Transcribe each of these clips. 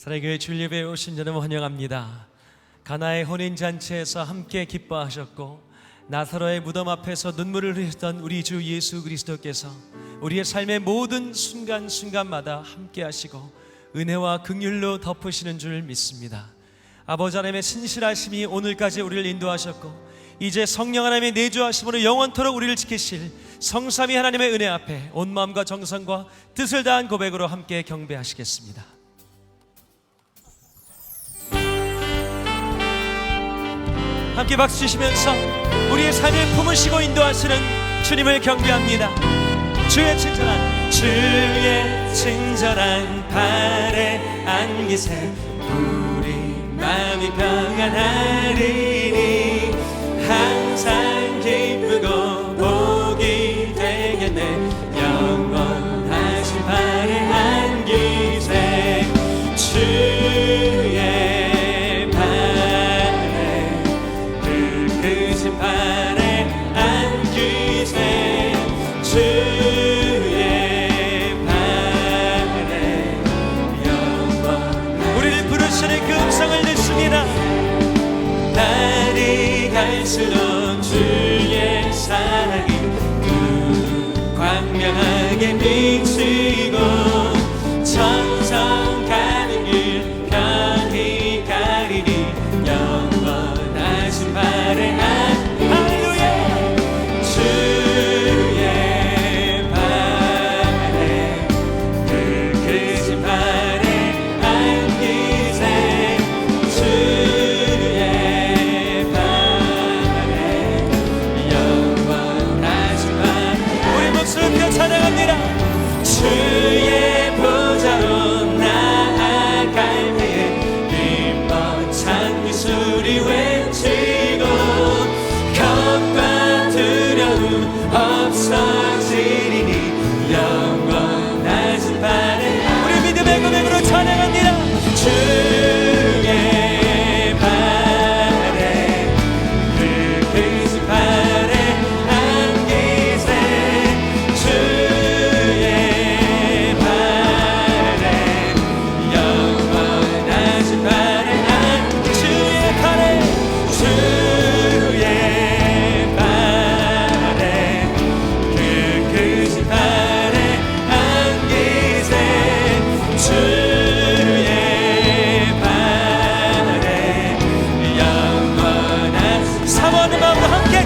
사랑교회 주일예배에 오신 여러분 환영합니다. 가나의 혼인 잔치에서 함께 기뻐하셨고 나사로의 무덤 앞에서 눈물을 흘렸던 우리 주 예수 그리스도께서 우리의 삶의 모든 순간 순간마다 함께 하시고 은혜와 긍휼로 덮으시는 줄 믿습니다. 아버지 하나님의 신실하심이 오늘까지 우리를 인도하셨고 이제 성령 하나님의 내주하심으로 영원토록 우리를 지키실 성삼위 하나님의 은혜 앞에 온 마음과 정성과 뜻을 다한 고백으로 함께 경배하시겠습니다. 함께 박수 치시면서 우리의 삶을 품으시고 인도하시는 주님을 경배합니다. 주의 친절한 주의 친절한 발에 안기세 우리 마음이 평안하리 그 광명하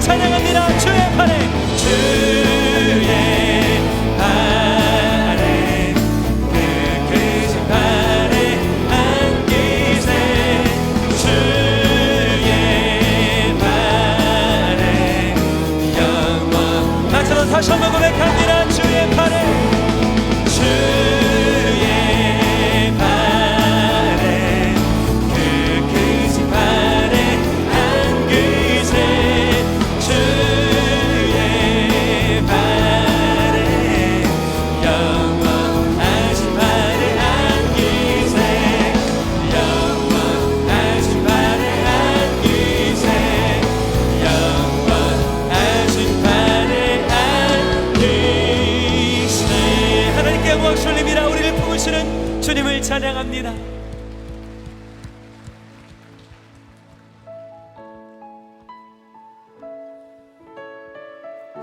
찬양합니다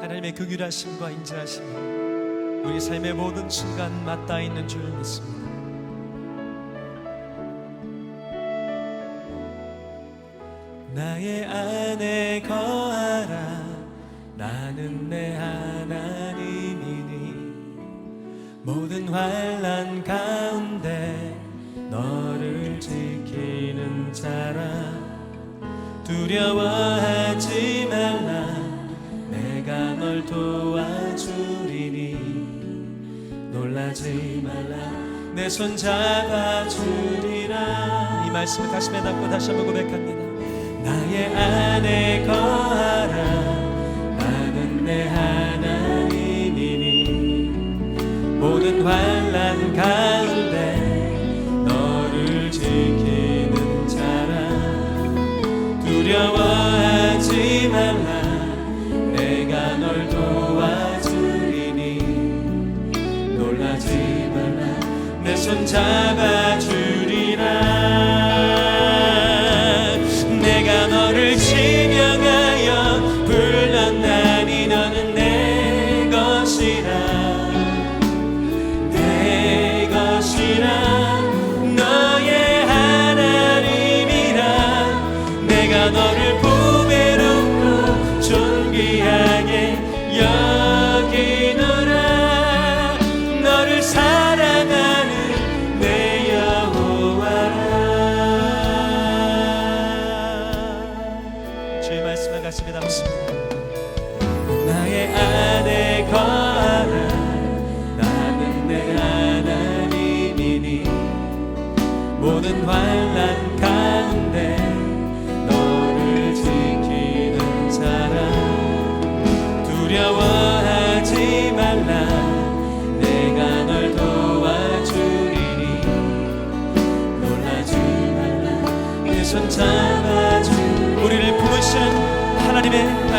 하나님의 극률하심과 인자하심이 우리 삶의 모든 순간 맞닿아 있는 줄 믿습니다. 나의 안에 거하라. 나는 내 하나님이니. 모든 환란 가운데 너를 지키는 자라. 두려워하지 도와주리니 놀라지 말라. 내 손 잡아주리라. 이 말씀을 가슴에 담고 다시 한번 고백합니다. 나의 안에 거하라. 나는 내 하나님이니 모든 환란 가 손 잡아주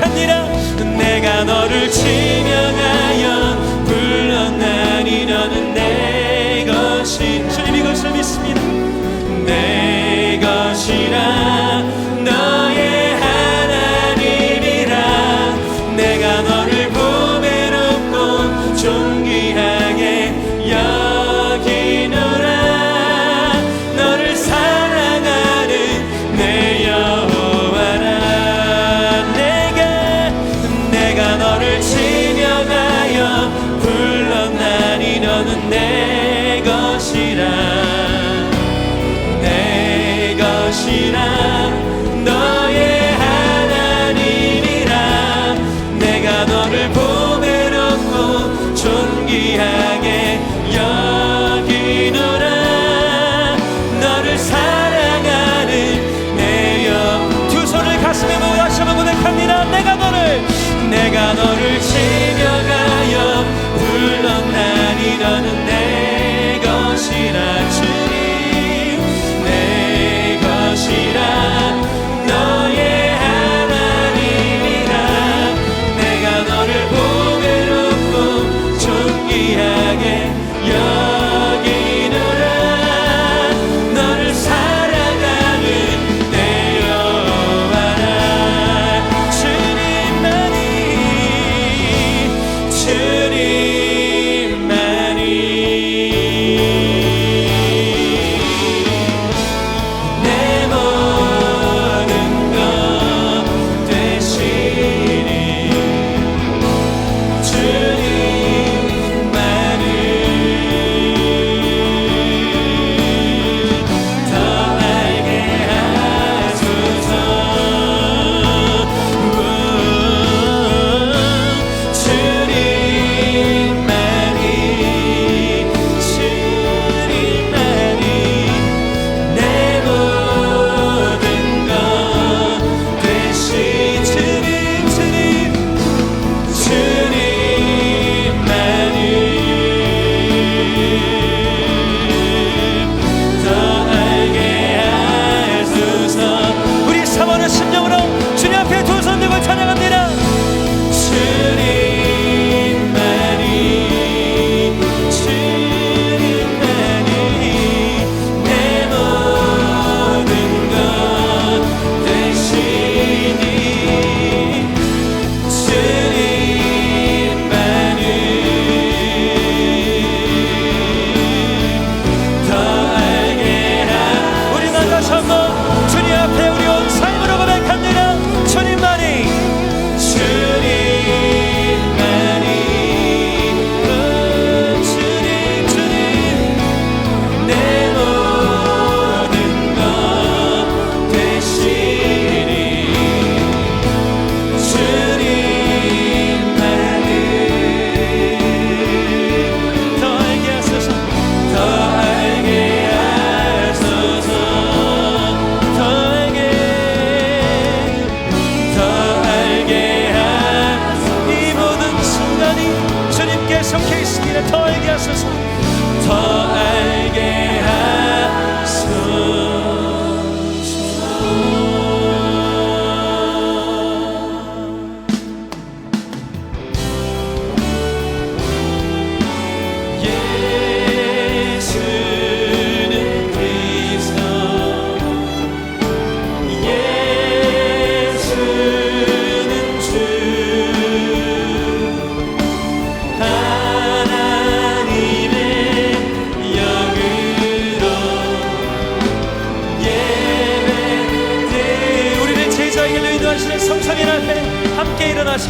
약하니라 내가 너를 지명하여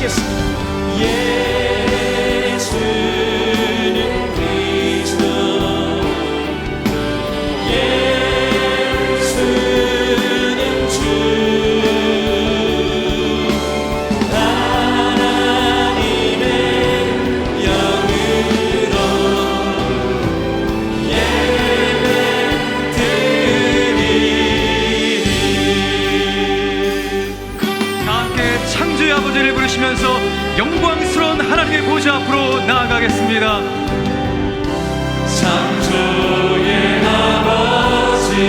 찬양 창조의 아버지를 부르시면서 영광스러운 하나님의 보좌 앞으로 나아가겠습니다. 창조의 아버지